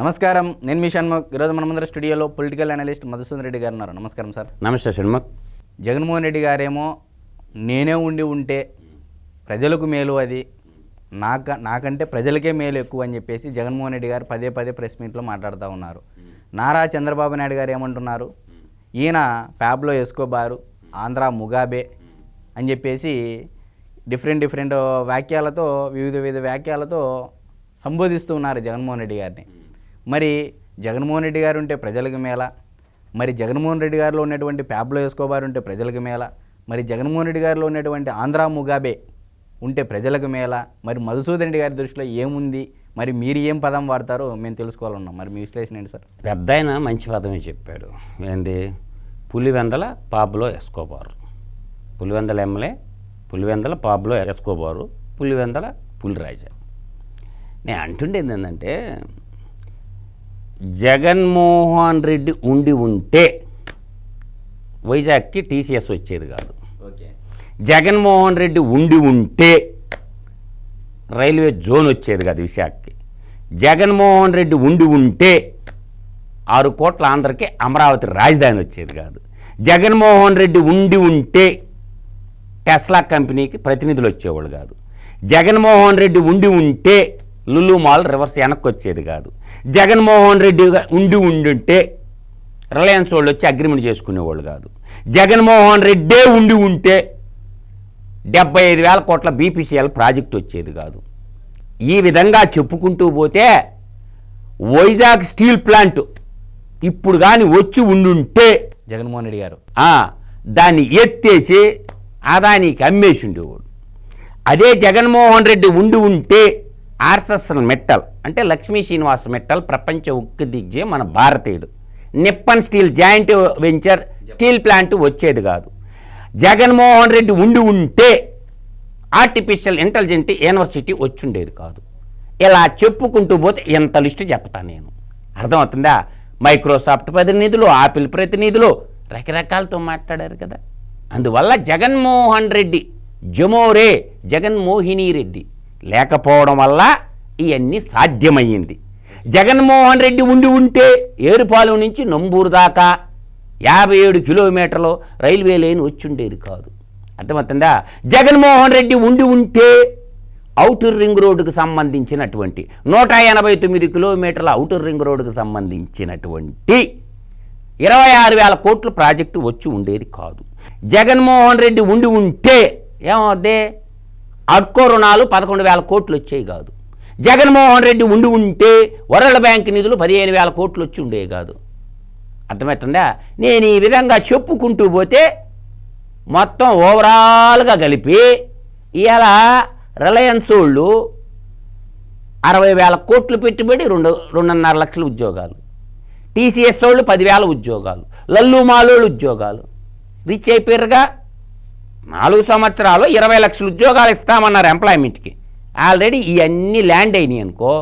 నమస్కారం. నేను మీ షణ్ముఖ్. ఈరోజు మన ముందర స్టూడియోలో పొలిటికల్ అనలిస్ట్ మధుసూదన్ రెడ్డి గారు ఉన్నారు. నమస్కారం సార్. నమస్తే షణ్ముఖ్. జగన్మోహన్ రెడ్డి గారేమో నేనే ఉండి ఉంటే ప్రజలకు మేలు అది. నాక నాకంటే ప్రజలకే మేలు ఎక్కువ అని చెప్పేసి జగన్మోహన్ రెడ్డి గారు పదే పదే ప్రెస్ మీట్లో మాట్లాడుతూ ఉన్నారు. నారా చంద్రబాబు నాయుడు గారు ఏమంటున్నారు? ఈయన ప్యాబ్లో ఎస్కోబారు ఆంధ్ర ముగాబే అని చెప్పేసి డిఫరెంట్ డిఫరెంట్ వాక్యాలతో వివిధ వివిధ వాక్యాలతో సంబోధిస్తూ ఉన్నారు జగన్మోహన్ రెడ్డి గారిని. మరి జగన్మోహన్ రెడ్డి గారు ఉంటే ప్రజలకు మేళ మరి జగన్మోహన్ రెడ్డి గారిలో ఉన్నటువంటి ప్యాబ్లో ఎస్కోబార్ ఉంటే ప్రజలకు మేళ మరి జగన్మోహన్ రెడ్డి గారిలో ఉన్నటువంటి ఆంధ్ర ముగాబే ఉంటే ప్రజలకు మేళ మరి మధుసూదన్ రెడ్డి గారి దృష్టిలో ఏముంది మరి మీరు ఏం పదం వాడతారో మేము తెలుసుకోవాలన్నాం మరి మీ విశ్లేషణ ఏంటి సార్? పెద్ద ఆయన మంచి పదమే చెప్పాడు. ఏంది? Pulivendula Pablo Escobar. Pulivendula MLA Pulivendula Pablo Escobar Pulivendula Puliraja. నేను అంటుండేది ఏంటంటే జగన్మోహన్ రెడ్డి ఉండి ఉంటే వైజాగ్కి టీసీఎస్ వచ్చేది కాదు. జగన్మోహన్ రెడ్డి ఉండి ఉంటే రైల్వే జోన్ వచ్చేది కాదు విశాఖకి. జగన్మోహన్ రెడ్డి ఉండి ఉంటే ఆరు కోట్ల ఆంధ్రకి అమరావతి రాజధాని వచ్చేది కాదు. జగన్మోహన్ రెడ్డి ఉండి ఉంటే టెస్లా కంపెనీకి ప్రతినిధులు వచ్చేవాళ్ళు కాదు. జగన్మోహన్ రెడ్డి ఉండి ఉంటే లులు మాల్ రివర్స్ వెనక్కి వచ్చేది కాదు. జగన్మోహన్ రెడ్డి ఉండి ఉండుంటే రిలయన్స్ వాళ్ళు వచ్చి అగ్రిమెంట్ చేసుకునేవాళ్ళు కాదు. జగన్మోహన్ రెడ్డే ఉండి ఉంటే డెబ్బై ఐదు వేల కోట్ల బీపీసీఎల్ ప్రాజెక్ట్ వచ్చేది కాదు. ఈ విధంగా చెప్పుకుంటూ పోతే వైజాగ్ స్టీల్ ప్లాంట్ ఇప్పుడు కానీ వచ్చి ఉండుంటే జగన్మోహన్ రెడ్డి గారు. దాన్ని ఎత్తేసి అదానికి అమ్మేసి ఉండేవాడు. అదే జగన్మోహన్ రెడ్డి ఉండి ఉంటే ఆర్ఎస్ఎస్ మెట్టల్ అంటే లక్ష్మీ శ్రీనివాస మెట్టల్ ప్రపంచ ఉక్కు దిగ్జే మన భారతీయుడు. Nippon steel joint venture steel plant వచ్చేది కాదు. జగన్మోహన్ రెడ్డి ఉండి ఉంటే ఆర్టిఫిషియల్ ఇంటెలిజెంట్ యూనివర్సిటీ వచ్చుండేది కాదు. ఇలా చెప్పుకుంటూ పోతే ఎంత లిస్టు చెప్తాను నేను. అర్థమవుతుందా? మైక్రోసాఫ్ట్ ప్రతినిధులు ఆపిల్ ప్రతినిధులు రకరకాలతో మాట్లాడారు కదా. అందువల్ల జగన్మోహన్ రెడ్డి జమోరే జగన్మోహిని రెడ్డి. లేకపోవడం వల్ల ఇవన్నీ సాధ్యమయ్యింది. జగన్మోహన్ రెడ్డి ఉండి ఉంటే ఏరుపాలెం నుంచి నంబూరు దాకా యాభై ఏడు కిలోమీటర్లు రైల్వే లైన్ వచ్చుండేది కాదు. అర్థమవుతుందా? జగన్మోహన్ రెడ్డి ఉండి ఉంటే ఔటర్ రింగ్ రోడ్డుకు సంబంధించినటువంటి నూట ఎనభై తొమ్మిది కిలోమీటర్ల అవుటర్ రింగ్ రోడ్డుకు సంబంధించినటువంటి ఇరవై ఆరు వేల కోట్ల ప్రాజెక్టు వచ్చి ఉండేది కాదు. జగన్మోహన్ రెడ్డి ఉండి ఉంటే ఏమవుద్ది? అడ్కో రుణాలు పదకొండు వేల కోట్లు వచ్చేవి కాదు. జగన్మోహన్ రెడ్డి ఉండి ఉంటే వరల్డ్ బ్యాంక్ నిధులు పదిహేను వేల కోట్లు వచ్చి ఉండేవి కాదు. అర్థమవుతుందా? నేను ఈ విధంగా చెప్పుకుంటూ పోతే మొత్తం ఓవరాల్గా కలిపి ఇవాళ రిలయన్స్ వాళ్ళు అరవై వేల కోట్లు పెట్టుబడి రెండు రెండున్నర లక్షల ఉద్యోగాలు. టీసీఎస్ వాళ్ళు పదివేల ఉద్యోగాలు. లల్లు మాలోళ్ళు ఉద్యోగాలు. రిచ్ అయిపోయారుగా నాలుగు సంవత్సరాలు ఇరవై లక్షల ఉద్యోగాలు ఇస్తామన్నారు ఎంప్లాయ్మెంట్కి. ఆల్రెడీ ఇవన్నీ ల్యాండ్ అయినాయి అనుకో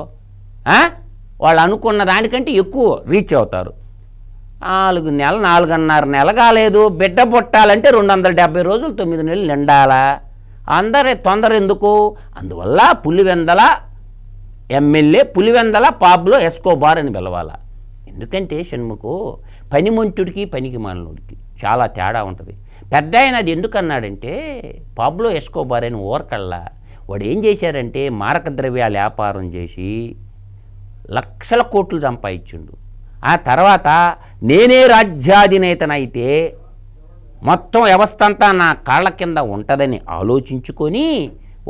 వాళ్ళు అనుకున్న దానికంటే ఎక్కువ రీచ్ అవుతారు. నాలుగు నెల నాలుగున్నర నెల కాలేదు. బిడ్డ పుట్టాలంటే రెండు వందల డెబ్బై రోజులు తొమ్మిది నెలలు నిండాలా? అందరి తొందర ఎందుకు? అందువల్ల Pulivendula MLA Pulivendula Pablo Escobar అని పిలవాల? ఎందుకంటే షణ్ముకు పనిమంతుడికి పనికి మాలినోడికి చాలా తేడా ఉంటుంది. పెద్ద ఆయన అది ఎందుకన్నాడంటే పాబ్లో ఎస్కోబార్ అని ఓరకల్లా వాడు ఏం చేశారంటే మారక ద్రవ్యాల వ్యాపారం చేసి లక్షల కోట్లు సంపాదించుండు. ఆ తర్వాత నేనే రాజ్యాధినేతనైతే మొత్తం వ్యవస్థ అంతా నా కాళ్ళ కింద ఉంటుందని ఆలోచించుకొని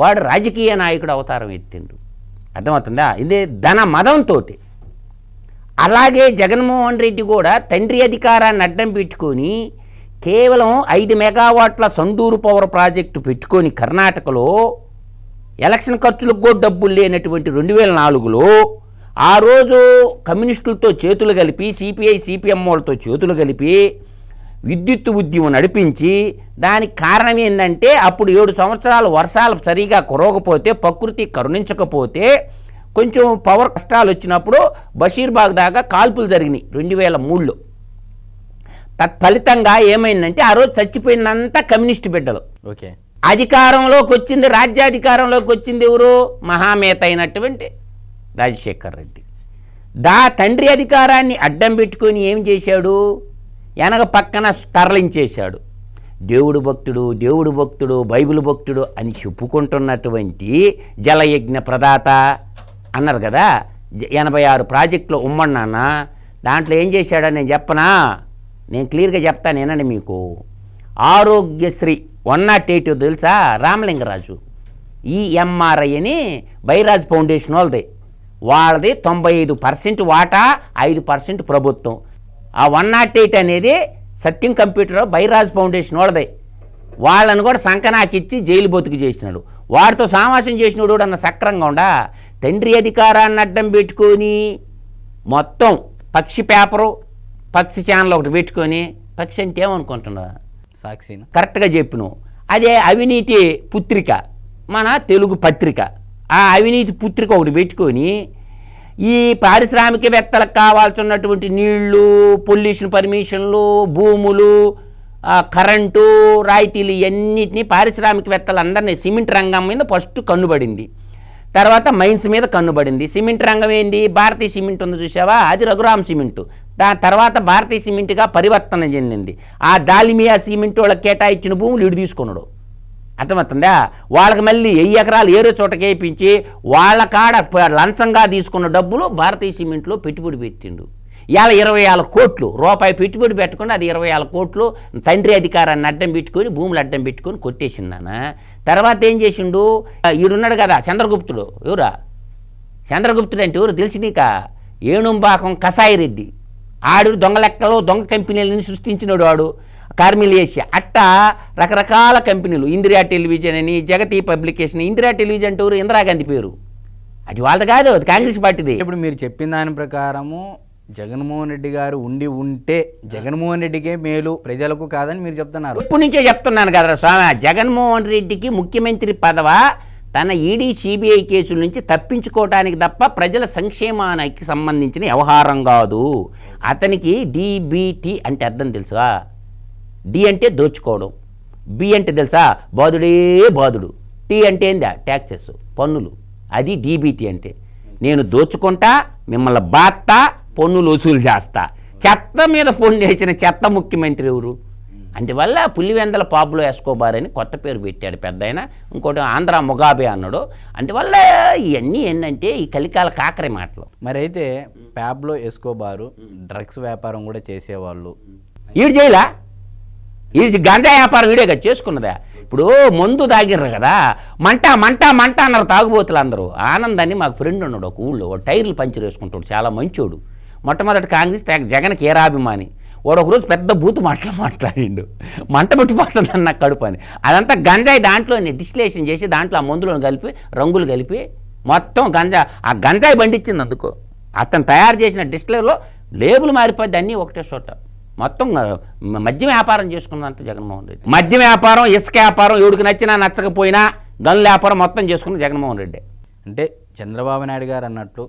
వాడు రాజకీయ నాయకుడు అవతారం ఎత్తిండు. అర్థమవుతుందా? ఇదే ధన మదంతో అలాగే జగన్మోహన్ రెడ్డి కూడా తండ్రి అధికారాన్ని అడ్డం పెట్టుకొని కేవలం ఐదు మెగావాట్ల సండూరు పవర్ ప్రాజెక్టు పెట్టుకొని కర్ణాటకలో ఎలక్షన్ ఖర్చులకు కూడా డబ్బులు లేనటువంటి రెండు వేల నాలుగులో ఆ రోజు కమ్యూనిస్టులతో చేతులు కలిపి సిపిఐ సిపిఎం వాళ్ళతో చేతులు కలిపి విద్యుత్ ఉద్యమం నడిపించి దానికి కారణం ఏంటంటే అప్పుడు ఏడు సంవత్సరాలు వర్షాలు సరిగా కురవకపోతే ప్రకృతి కరుణించకపోతే కొంచెం పవర్ కష్టాలు వచ్చినప్పుడు బషీర్బాగ్ దాకా కాల్పులు జరిగినాయి రెండు వేల మూడులో. తత్ఫలితంగా ఏమైందంటే ఆ రోజు చచ్చిపోయిందంతా కమ్యూనిస్ట్ బిడ్డలు. ఓకే. అధికారంలోకి వచ్చింది రాజ్యాధికారంలోకి వచ్చింది ఎవరు? మహామేత అయినటువంటి రాజశేఖర్ రెడ్డి. దా తండ్రి అధికారాన్ని అడ్డం పెట్టుకొని ఏం చేశాడు? వెనక పక్కన తరలించేశాడు. దేవుడు భక్తుడు దేవుడు భక్తుడు బైబిల్ భక్తుడు అని చెప్పుకుంటున్నటువంటి జలయజ్ఞ ప్రదాత అన్నారు కదా. ఎనభై ఆరు ప్రాజెక్టులో ఉమ్మడి నాన్న దాంట్లో ఏం చేశాడని నేను చెప్పనా? నేను క్లియర్గా చెప్తాను ఏనండి మీకు. ఆరోగ్యశ్రీ వన్ నాట్ ఎయిట్ తెలుసా? రామలింగరాజు. ఈ అని బైరాజ్ ఫౌండేషన్ వాళ్ళది. వాళ్ళది తొంభై ఐదు పర్సెంట్ వాటా ఐదు పర్సెంట్ ప్రభుత్వం. ఆ వన్ నాట్ ఎయిట్ అనేది సత్యం కంప్యూటర్ బైరాజ్ ఫౌండేషన్ వాళ్ళది. వాళ్ళని కూడా సంకనాకిచ్చి జైలు బతుకు చేసినాడు. వాడితో సామాసం చేసినోడు కూడా అన్న సక్రంగా ఉండా? తండ్రి అధికారాన్ని అడ్డం పెట్టుకొని మొత్తం పక్షి పేపరు పక్షి ఛానల్ ఒకటి పెట్టుకొని పక్షి అంటే ఏమనుకుంటున్నా సాక్షిన? కరెక్ట్గా చెప్పిన అదే అవినీతి పుత్రిక మన తెలుగు పత్రిక. ఆ అవినీతి పుత్రిక ఒకటి పెట్టుకొని ఈ పారిశ్రామికవేత్తలకు కావాల్సినటువంటి నీళ్ళు పొల్యూషన్ పర్మిషన్లు భూములు కరెంటు రాయితీలు ఇవన్నిటిని పారిశ్రామికవేత్తలందరినీ సిమెంట్ రంగం మీద ఫస్ట్ కన్నుబడింది. తర్వాత మైన్స్ మీద కన్నుబడింది. సిమెంట్ రంగం ఏంది? భారతీయ సిమెంట్ ఉంది చూసావా అది రఘురామ్ సిమెంట్. దాని తర్వాత భారతీయ సిమెంట్గా పరివర్తన చెందింది. ఆ దాలిమియా సిమెంట్ వాళ్ళకి కేటాయించిన భూములు ఇడు తీసుకున్నాడు అర్థమవుతుందా? వాళ్ళకి మళ్ళీ వెయ్యి ఎకరాలు ఏరే చోట వేయించి వాళ్ళ కాడ లంచంగా తీసుకున్న డబ్బులు భారతీయ సిమెంట్లో పెట్టుబడి పెట్టిండు. ఇవాళ ఇరవై ఆరు కోట్లు రూపాయి పెట్టుబడి పెట్టుకుని అది ఇరవై ఆరు కోట్లు తండ్రి అధికారాన్ని అడ్డం పెట్టుకొని భూములు అడ్డం పెట్టుకొని కొట్టేసిందాన తర్వాత ఏం చేసిండు? ఆ, ఈడున్నాడు కదా చంద్రగుప్తుడు. ఎవరా? చంద్రగుప్తుడు అంటే ఎవరు తెలిసి నీక? ఏణుంబాకం కసాయిరెడ్డి. ఆడు దొంగ లెక్కలు దొంగ కంపెనీలను సృష్టించినాడు వాడు కార్మిలేషియా అట్టా రకరకాల కంపెనీలు ఇందిరా టెలివిజన్ అని జగతి పబ్లికేషన్ ఇందిరా టెలివిజన్ ఎవరు ఇందిరాగాంధీ పేరు. అది వాళ్ళది కాదు అది కాంగ్రెస్ పార్టీది. ఇప్పుడు మీరు చెప్పిన దాని ప్రకారము జగన్మోహన్ రెడ్డి గారు ఉండి ఉంటే జగన్మోహన్ రెడ్డికే మేలు ప్రజలకు కాదని మీరు చెప్తున్నారు. ఇప్పటి నుంచే చెప్తున్నాను కదా స్వామి జగన్మోహన్ రెడ్డికి ముఖ్యమంత్రి పదవ తన ఈడీ సిబిఐ కేసుల నుంచి తప్పించుకోవటానికి తప్ప ప్రజల సంక్షేమానికి సంబంధించిన వ్యవహారం కాదు. అతనికి డిబిటి అంటే అర్థం తెలుసా? డి అంటే దోచుకోవడం. బి అంటే తెలుసా? బాధుడే బాధుడు టీ అంటే ఏందా? ట్యాక్సెస్ పన్నులు. అది డీబీటీ అంటే. నేను దోచుకుంటా మిమ్మల్ని బాత్తా పన్నులు వసూలు చేస్తా. చెత్త మీద పన్ను వేసిన చెత్త ముఖ్యమంత్రి ఎవరు? అందువల్ల పులివెందల పాపులో ఎస్కోబార్ అని కొత్త పేరు పెట్టాడు పెద్ద ఆయన ఇంకోటి ఆంధ్ర ముగాబే అన్నాడు. అందువల్ల ఇవన్నీ ఏంటంటే ఈ కలికాల కాకరి మాటలు. మరి అయితే ప్యాబ్లో ఎస్కోబారు డ్రగ్స్ వ్యాపారం కూడా చేసేవాళ్ళు. ఈడు చేయలా? ఈడు గంజా వ్యాపారం వీడే కదా చేసుకున్నదా? ఇప్పుడు మందు తాగిర్రు కదా. మంట మంట మంట అన్నారు తాగుబోతులు అందరూ ఆనందాన్ని మాకు ఫ్రెండ్ ఉన్నాడు ఒక ఊళ్ళో టైర్లు పంచర్ వేసుకుంటాడు చాలా మంచోడు. మొట్టమొదటి కాంగ్రెస్ జగన్కి ఏరాభిమాని. వాడు ఒకరోజు పెద్ద బూతు మాటలు మాట్లాడిండు. మంట పెట్టిపోతుంది అన్న కడుపు అని. అదంతా గంజాయి దాంట్లోనే డిస్టిలేషన్ చేసి దాంట్లో ఆ మందులను కలిపి రంగులు కలిపి మొత్తం గంజా ఆ గంజాయి బండిచ్చింది అందుకు. అతను తయారు చేసిన డిస్టిలర్లో లేబుల్ మారిపోద్ది అన్నీ ఒకటే చోట. మొత్తం మద్యం వ్యాపారం చేసుకున్నంత జగన్మోహన్ రెడ్డి. మద్యం వ్యాపారం ఇసుక వ్యాపారం ఎవడికి నచ్చినా నచ్చకపోయినా గన్నుల వ్యాపారం మొత్తం చేసుకున్న జగన్మోహన్ రెడ్డి. అంటే చంద్రబాబు నాయుడు గారు అన్నట్లు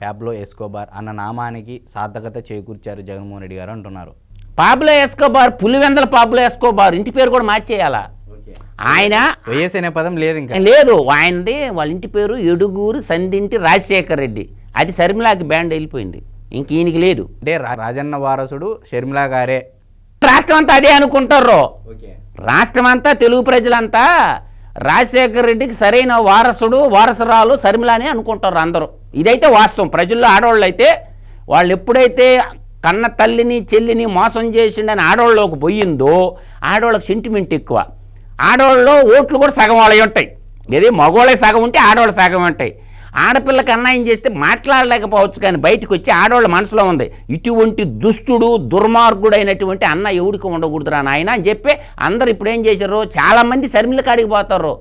ప్యాబ్లో ఎస్కోబార్ అన్న నామానికి సార్థకత చేకూర్చారు జగన్మోహన్ రెడ్డి గారు అంటున్నారు. Pablo Escobar Pulivendula Pablo Escobar ఇంటి పేరు కూడా మార్చేయాలా? ఆయన వైఎస్ అనే పదం లేదు ఇంకా. లేదు ఆయనది వాళ్ళ ఇంటి పేరు ఎడుగూరు సందింటి రాజశేఖర్ రెడ్డి. అది శర్మిలాకి బ్యాండ్ వెళ్ళిపోయింది. ఇంక ఈయనకి లేదు. అంటే రాజన్న వారసుడు షర్మిలా గారే. రాష్ట్రం అంతా అదే అనుకుంటారు రాష్ట్రం అంతా తెలుగు ప్రజలంతా రాజశేఖర్ రెడ్డికి సరైన వారసుడు వారసురాలు శర్మిలానే అనుకుంటారు అందరూ. ఇదైతే వాస్తవం. ప్రజల్లో ఆడవాళ్ళు అయితే వాళ్ళు ఎప్పుడైతే కన్న తల్లిని చెల్లిని మోసం చేసిండని ఆడవాళ్ళలోకి పోయిందో ఆడవాళ్ళకి సెంటిమెంట్ ఎక్కువ. ఆడవాళ్ళలో ఓట్లు కూడా సగం వాళ్ళవి ఉంటాయి. ఏది మగవాళ్ళే సగం ఉంటే ఆడవాళ్ళ సగం ఉంటాయి. ఆడపిల్లకి అన్యాయం చేస్తే మాట్లాడలేకపోవచ్చు కానీ బయటకు వచ్చి ఆడవాళ్ళ మనసులో ఉంది. ఇటువంటి దుష్టుడు దుర్మార్గుడైనటువంటి అన్న ఎవడికి ఉండకూడదురా నాయన అని చెప్పి అందరు ఇప్పుడు ఏం చేశారు చాలామంది శర్మిల కాడికి పోతారు.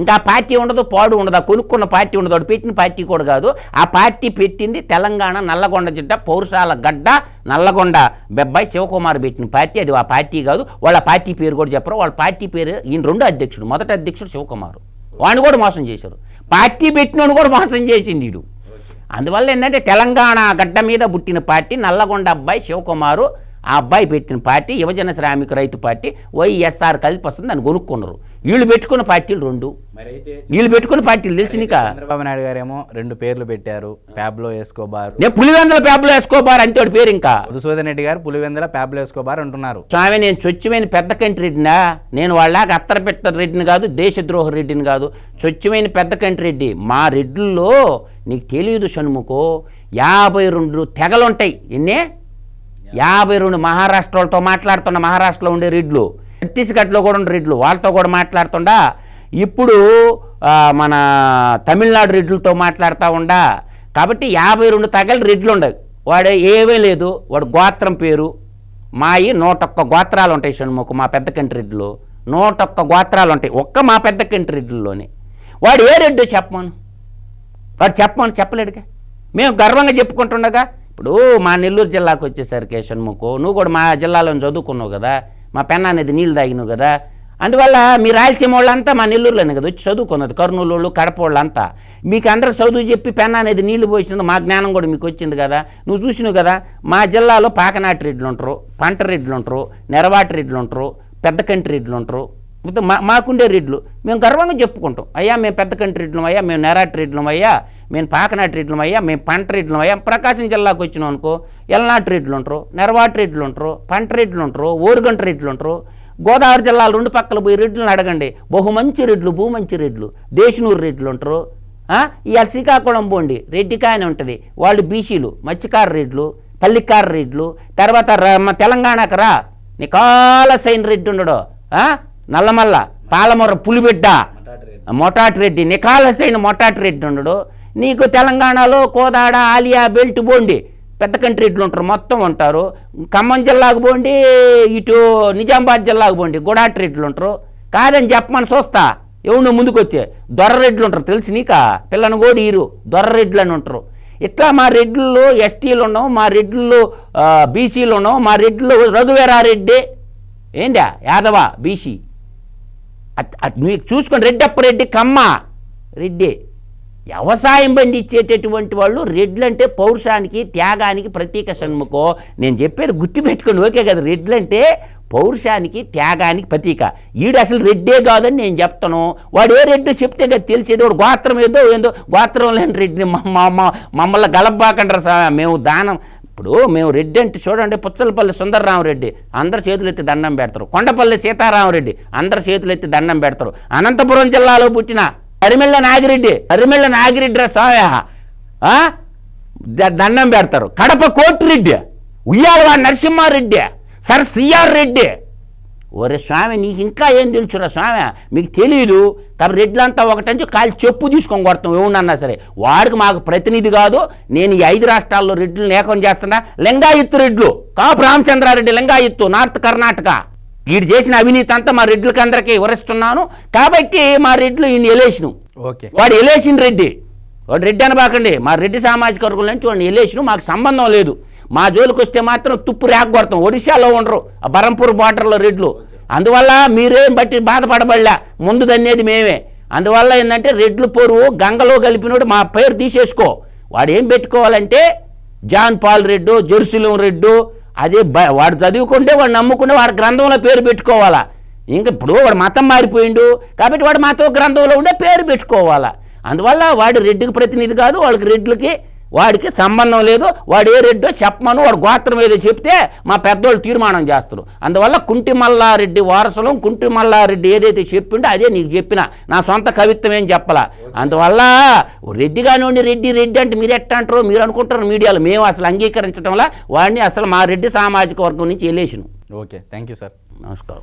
ఇంకా పార్టీ ఉండదు పాడు ఉండదు. ఆ కొనుక్కున్న పార్టీ ఉండదు వాడు పెట్టిన పార్టీ కూడా కాదు. ఆ పార్టీ పెట్టింది తెలంగాణ నల్లగొండ జిడ్డ పౌరుషాల గడ్డ నల్లగొండ బెబ్బాయి శివకుమార్ పెట్టిన పార్టీ. అది ఆ పార్టీ కాదు. వాళ్ళ పార్టీ పేరు కూడా చెప్పరు. వాళ్ళ పార్టీ పేరు ఈయన రెండో అధ్యక్షుడు. మొదటి అధ్యక్షుడు శివకుమార్. వాడిని కూడా మోసం చేశారు. పార్టీ పెట్టినోడు కూడా మోసం చేసింది వీడు అందువల్ల ఏంటంటే తెలంగాణ గడ్డ మీద పుట్టిన పార్టీ నల్లగొండ అబ్బాయి శివకుమారు. ఆ అబ్బాయి పెట్టిన పార్టీ యువజన శ్రామిక రైతు పార్టీ వైఎస్ఆర్ కలిపి వస్తుంది దాన్ని కొనుక్కున్నారు వీళ్ళు పెట్టుకున్న పార్టీలు రెండు. వీళ్ళు పెట్టుకున్న పార్టీలు తెలిసి నీకా చంద్రబాబు నాయుడు గారేమో రెండు పేర్లు పెట్టారు. Pablo Escobar. నేను పులివెందల పేపర్లో వేసుకోబారు వాడి పేరు ఇంకా. మధుసూదన్ రెడ్డి గారు పులివెందుల ప్యాబ్లో ఎస్కోబార్ అంటున్నారు. స్వామి నేను చొచ్చుమైన పెద్ద కంటి రెడ్డినా? నేను వాళ్ళకి అత్తర పెట్ట రెడ్డిని కాదు దేశద్రోహ రెడ్డిని కాదు. చొచ్చుమైన పెద్ద కంటి రెడ్డి. మా రెడ్డుల్లో నీకు తెలియదు షణ్ముఖో యాభై రెండు తెగలుంటాయి. ఎన్నే? యాభై రెండు మహారాష్ట్రలతో మాట్లాడుతున్న మహారాష్ట్రలో ఉండే రెడ్లు. ఛత్తీస్గఢ్లో కూడా ఉండే రెడ్లు. వాళ్ళతో కూడా మాట్లాడుతుండా. ఇప్పుడు మన తమిళనాడు రెడ్లతో మాట్లాడుతూ ఉండా. కాబట్టి యాభై రెండు తగలు రెడ్లు ఉండవు వాడు ఏమీ లేదు. వాడు గోత్రం పేరు. మాయి నూటొక్క గోత్రాలు ఉంటాయి షణ్ముఖ మా పెద్ద కంటి రెడ్లు. నూటొక్క గోత్రాలు ఉంటాయి ఒక్క మా పెద్ద కంటి వాడు ఏ రెడ్డు చెప్పమను? వాడు చెప్పమని చెప్పలేడుగా? మేము గర్వంగా చెప్పుకుంటుండగా ఇప్పుడు మా నెల్లూరు జిల్లాకు వచ్చేసరికి షణ్ముఖు నువ్వు కూడా మా జిల్లాలో చదువుకున్నావు కదా మా పెన్న అనేది నీళ్ళు తాగినావు కదా అందువల్ల మీ రాయలసీమ వాళ్ళంతా మా నెల్లూరులోనే కదా వచ్చి చదువుకున్నది కర్నూలు వాళ్ళు కడప వాళ్ళంతా. మీకు అందరూ చదువు చెప్పి పెన్న అనేది నీళ్ళు పోసింది మా జ్ఞానం కూడా మీకు వచ్చింది కదా నువ్వు చూసినావు కదా మా జిల్లాలో పాకనాటి రెడ్లు ఉంటారు పంట రెడ్లు ఉంటారు నెరవాటి రెడ్లు ఉంటారు పెద్ద కంటి రెడ్లు ఉంటారు మా మాకుండే రెడ్లు మేము గర్వంగా చెప్పుకుంటాం అయ్యా మేము పెద్ద కంటి రెడ్లం అయ్యా మేము నెరాటి రెడ్లం అయ్యా మేము పాకనాటి రెడ్లం అయ్యా మేము పంట రెడ్లం అయ్యా ప్రకాశం జిల్లాకు వచ్చినాం అనుకో ఎల్నాటి రెడ్లు ఉంటారు నెరవాటి రెడ్లు ఉంటారు పంట రెడ్లు ఉంటారు ఓరుగంట రెడ్లు ఉంటారు. గోదావరి జిల్లాలో రెండు పక్కల పోయి రెడ్లను అడగండి. బహు మంచి రెడ్లు భూ మంచి రెడ్లు దేశనూరు రెడ్లు ఉంటారు? ఇవాళ శ్రీకాకుళం పోండి రెడ్డి కాయని ఉంటుంది. వాళ్ళు బీసీలు మత్స్యకార రెడ్లు పల్లికార రెడ్లు తర్వాత తెలంగాణకు రా. నికాలసైన రెడ్డి ఉండడు? నల్లమల్ల పాలమూర పులిబిడ్డ. మొటాటి రెడ్డి. నికాలసైన మొటాటి రెడ్డి ఉండడు. నీకు తెలంగాణలో కోదాడ ఆలియా బెల్ట్ బోండి. పెద్ద కంట్రీ ఉంటారు మొత్తం ఉంటారు. ఖమ్మం జిల్లాకు పోండి ఇటు నిజామాబాద్ జిల్లాకు పోండి గుడాటి రెడ్లు ఉంటారు. కాదని చెప్పమని చూస్తా. ఎవడు ముందుకు వచ్చే దొర్ర రెడ్లు ఉంటారు తెలుసు నీకా? పిల్లని కూడా ఈరు. దొర్ర రెడ్లు అని ఉంటారు. ఇట్లా మా రెడ్లు ఎస్టీలు ఉన్నాం మా రెడ్లు బీసీలు ఉన్నాం మా రెడ్లు రఘువీరారెడ్డి. ఏంటా యాదవ బీసీ. అట్- అట్ మీకు చూసుకోండి రెడ్డప్ప రెడ్డి కమ్మ. రెడ్డి. వ్యవసాయం పండించేటటువంటి వాళ్ళు రెడ్లు అంటే పౌరుషానికి త్యాగానికి ప్రతీక సన్ముఖం. నేను చెప్పేది గుర్తుపెట్టుకోండి ఓకే కదా? రెడ్లు అంటే పౌరుషానికి త్యాగానికి ప్రతీక. ఈడు అసలు రెడ్డే కాదని నేను చెప్తాను. వాడు ఏ రెడ్డి చెప్తే కదా తెలిసేది? వాడు గోత్రం ఏదో ఏందో గోత్రం లేని రెడ్డిని మమ్మల్ని గలబ్బాకంటారు సార్ మేము దానం. ఇప్పుడు మేము రెడ్డి అంటే చూడండి పుచ్చలపల్లి సుందరరామరెడ్డి అందరు చేతులెత్తి దండం పెడతారు. కొండపల్లి సీతారామరెడ్డి అందరు చేతులు ఎత్తి దండం పెడతారు. అనంతపురం జిల్లాలో పుట్టిన అరిమెళ్ళ నాగిరెడ్డి అరిమెళ్ళ నాగిరెడ్డి రా దండం పెడతారు. Kadapa Kotireddy Uyyalawada Narasimhareddy sir C R Reddy. ఒరే స్వామి నీకు ఇంకా ఏం తెలుసురా స్వామి? మీకు తెలియదు కాబట్టి రెడ్లంతా ఒకటంటే కాలు చెప్పు తీసుకొని కొడతాం ఏమున్నా సరే. వాడికి మాకు ప్రతినిధి కాదు. నేను ఈ ఐదు రాష్ట్రాల్లో రెడ్లు లేఖం చేస్తున్నా. లింగాయత్తు రెడ్లు. కాపు రామచంద్రారెడ్డి లింగాయత్తు నార్త్ కర్ణాటక. వీడు చేసిన అవినీతి అంతా మా రెడ్లకి అందరికీ వివరిస్తున్నాను. కాబట్టి మా రెడ్లు ఈయన ఎలేషను ఓకే. వాడు ఎలేసిన రెడ్డి. వాడు రెడ్డి అనబాకండి. మా రెడ్డి సామాజిక వర్గం నుంచి వాడిని ఎలేసిన మాకు సంబంధం లేదు. మా జోలికి వస్తే మాత్రం తుప్పు రేగొడతాం ఒడిశాలో ఉండరు. ఆ బరంపూర్ బార్డర్లో రెడ్లు. అందువల్ల మీరేం బట్టి బాధపడబడలే? ముందు దన్నేది మేమే. అందువల్ల ఏంటంటే రెడ్లు పొరువు గంగలో కలిపినోడు మా పేరు తీసేసుకో. వాడు ఏం పెట్టుకోవాలంటే John Paul Reddy Jerusalem Reddy అదే బ వాడు చదువుకుంటే వాడు నమ్ముకుంటే వాడు గ్రంథంలో పేరు పెట్టుకోవాలా. ఇంక ఇప్పుడు వాడు మతం మారిపోయిండు. కాబట్టి వాడు మతం గ్రంథంలో ఉండే పేరు పెట్టుకోవాలా. అందువల్ల వాడు రెడ్డికి ప్రతినిధి కాదు వాళ్ళకి రెడ్లకి వాడికి సంబంధం లేదు వాడు ఏ రెడ్డో చెప్పమను వాడు గోత్రం ఏదో చెప్తే మా పెద్దోళ్ళు తీర్మానం చేస్తారు. అందువల్ల కుంటి మల్లారెడ్డి వారసులం కుంటి మల్లారెడ్డి ఏదైతే చెప్పిండో అదే నీకు చెప్పిన. నా సొంత కవిత్వం ఏం చెప్పలా? అందువల్ల రెడ్డి కానివ్వండి రెడ్డి రెడ్డి అంటే మీరు ఎట్ట అంటారో మీరు అనుకుంటారు మీడియాలో. మేము అసలు అంగీకరించడం వల్ల వాడిని అసలు మా రెడ్డి సామాజిక వర్గం నుంచి వెళ్ళేసిను. Okay thank you sir. నమస్కారం.